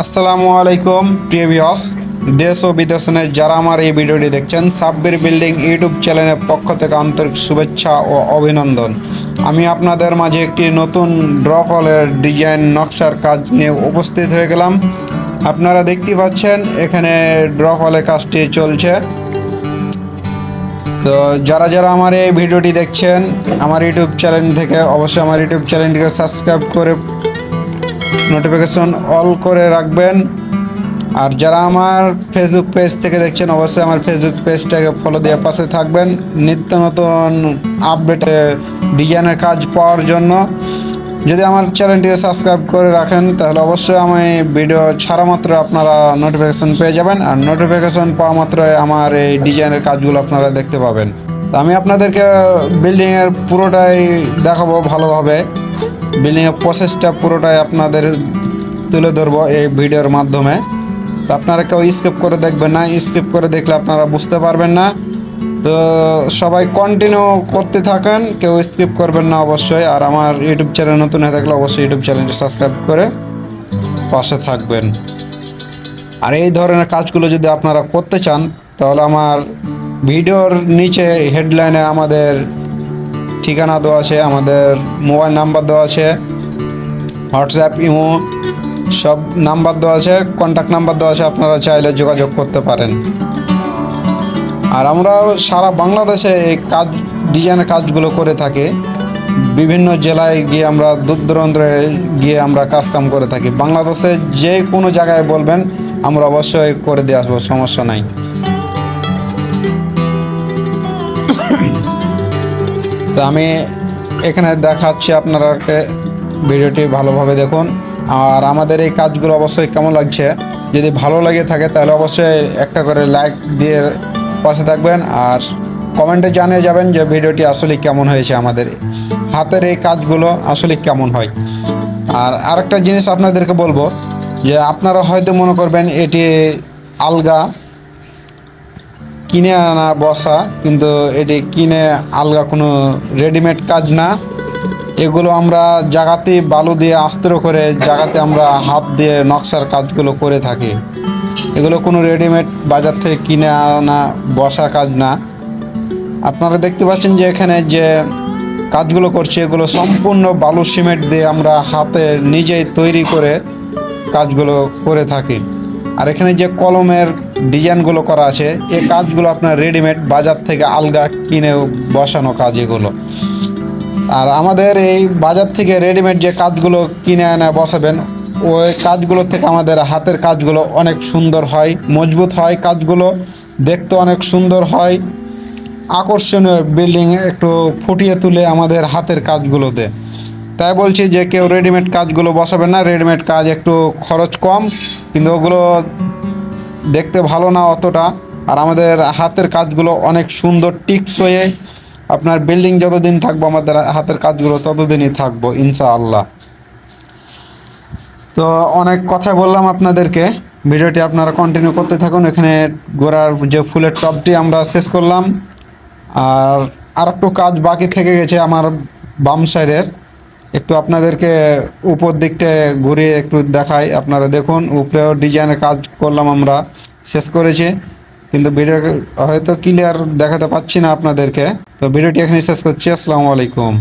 আসসালামু আলাইকুম, প্রিয় ভিউয়ার্স। দেশ ও বিদেশে যারা আমার এই ভিডিওটি দেখছেন, সাব্বির বিল্ডিং ইউটিউব চ্যানেলের পক্ষ থেকে আন্তরিক শুভেচ্ছা ও অভিনন্দন। আমি আপনাদের মাঝে একটি নতুন ড্র কলের ডিজাইন নকশার কাজ নিয়ে উপস্থিত হয়ে গেলাম। আপনারা দেখতে পাচ্ছেন, এখানে ড্র কলের কাজটি চলছে। তো যারা যারা আমার এই ভিডিওটি দেখছেন, আমার ইউটিউব চ্যানেল থেকে অবশ্যই আমার ইউটিউব চ্যানেলটিকে সাবস্ক্রাইব করে নোটিফিকেশন অল করে রাখবেন। আর যারা আমার ফেসবুক পেজ থেকে দেখছেন, অবশ্যই আমার ফেসবুক পেজটাকে ফলো দিয়ে পাশে থাকবেন। নিত্য নতুন আপডেটে ডিজাইনের কাজ পাওয়ার জন্য। যদি আমার চ্যানেলটিকে সাবস্ক্রাইব করে রাখেন, তাহলে অবশ্যই আমি ভিডিও ছাড়া মাত্র আপনারা নোটিফিকেশন পেয়ে যাবেন। আর নোটিফিকেশন পাওয়া মাত্রই আমার এই ডিজাইনের কাজগুলো আপনারা দেখতে পাবেন। আমি আপনাদেরকে বিল্ডিংয়ের পুরোটাই দেখাবো ভালোভাবে। বিল্ডিংয়ের প্রসেসটা পুরোটাই আপনাদের তুলে ধরবো এই ভিডিওর মাধ্যমে। তো আপনারা কেউ স্কিপ করে দেখবেন না স্কিপ করে দেখলে আপনারা বুঝতে পারবেন না। তো সবাই কন্টিনিউ করতে থাকেন, কেউ স্কিপ করবেন না অবশ্যই। আর আমার ইউটিউব চ্যানেল নতুন হয়ে থাকলে অবশ্যই ইউটিউব চ্যানেলটি সাবস্ক্রাইব করে পাশে থাকবেন। আর এই ধরনের কাজগুলো যদি আপনারা করতে চান, তাহলে আমার ভিডিওর নিচে হেডলাইনে আমাদের ঠিকানা দেওয়া আছে, আমাদের মোবাইল নাম্বার দেওয়া আছে, হোয়াটসঅ্যাপ, ইমো, সব নাম্বার দেওয়া আছে কন্ট্যাক্ট নাম্বার দেওয়া আছে, আপনারা চাইলে যোগাযোগ করতে পারেন। আর আমরা সারা বাংলাদেশে এই কাজ ডিজাইনের কাজগুলো করে থাকি। বিভিন্ন জেলায় গিয়ে আমরা দূর দূরান্তে গিয়ে আমরা কাজ কাম করে থাকি। বাংলাদেশে যে কোনো জায়গায় বলবেন, আমরা অবশ্যই করে দিয়ে আসব, সমস্যা নাই। তো আমি এখানে দেখাচ্ছি আপনারাকে ভিডিওটি ভালোভাবে দেখুন। আর আমাদের এই কাজগুলো অবশ্যই কেমন লাগছে, যদি ভালো লাগে থাকে তাহলে অবশ্যই একটা করে লাইক দিয়ে পাশে থাকবেন আর কমেন্টে জানিয়ে যাবেন যে ভিডিওটি আসলে কেমন হয়েছে আমাদের। হাতের এই কাজগুলো আসলে কেমন হয়। আর আরেকটা জিনিস আপনাদেরকে বলব যে আপনারা হয়তো মনে করবেন এটি আলগা কিনে আনা বসা, কিন্তু এটি কিনে আলগা কোনো রেডিমেড কাজ না। এগুলো আমরা জাগাতে বালু দিয়ে আস্ত্র করে জাগাতে আমরা হাত দিয়ে নকশার কাজগুলো করে থাকি। এগুলো কোনো রেডিমেড বাজার থেকে কিনে আনা বসা কাজ না। আপনারা দেখতে পাচ্ছেন যে এখানে যে কাজগুলো করছি, এগুলো সম্পূর্ণ বালু সিমেন্ট দিয়ে আমরা হাতে নিজেই তৈরি করে কাজগুলো করে থাকি। আর এখানে যে কলমের ডিজাইনগুলো করা আছে এই কাজগুলো আপনার রেডিমেড বাজার থেকে আলগা কিনে বসানো কাজ এগুলো। আর আমাদের এই বাজার থেকে রেডিমেড যে কাজগুলো কিনে এনে বসাবেন, ওই কাজগুলো থেকে আমাদের হাতের কাজগুলো অনেক সুন্দর হয়, মজবুত হয় কাজগুলো, দেখতে অনেক সুন্দর হয়। আকর্ষণীয় বিল্ডিং একটু ফুটিয়ে তুলে আমাদের হাতের কাজগুলোতে। তাই বলছি যে কেউ রেডিমেড কাজগুলো বসাবেন না রেডিমেড কাজ একটু খরচ কম। কিন্তু ওগুলো দেখতে ভালো না অতটা। আর আমাদের হাতের কাজগুলো অনেক সুন্দর টিকসয়ে আপনার বিল্ডিং যতদিন থাকব, আমাদের হাতের কাজগুলো ততদিনই থাকব, ইনশাআল্লাহ। তো অনেক কথা বললাম আপনাদেরকে। ভিডিওটি আপনারা কন্টিনিউ করতে থাকুন। এখানে গোড়ার যে ফুলের টপটি আমরা শেষ করলাম। আর আর একটু কাজ বাকি থেকে গেছে আমার বাম সাইডের একটু আপনাদেরকে উপর দিকটা ঘুরিয়ে একটু দেখাই। আপনারা দেখুন, উপরেও ডিজাইনের কাজ করলাম আমরা। শেষ করেছি। কিন্তু ভিডিও হয়তো ক্লিয়ার দেখাতে পাচ্ছি না আপনাদেরকে। তো ভিডিওটি এখানে শেষ করছি। আসসালামু আলাইকুম।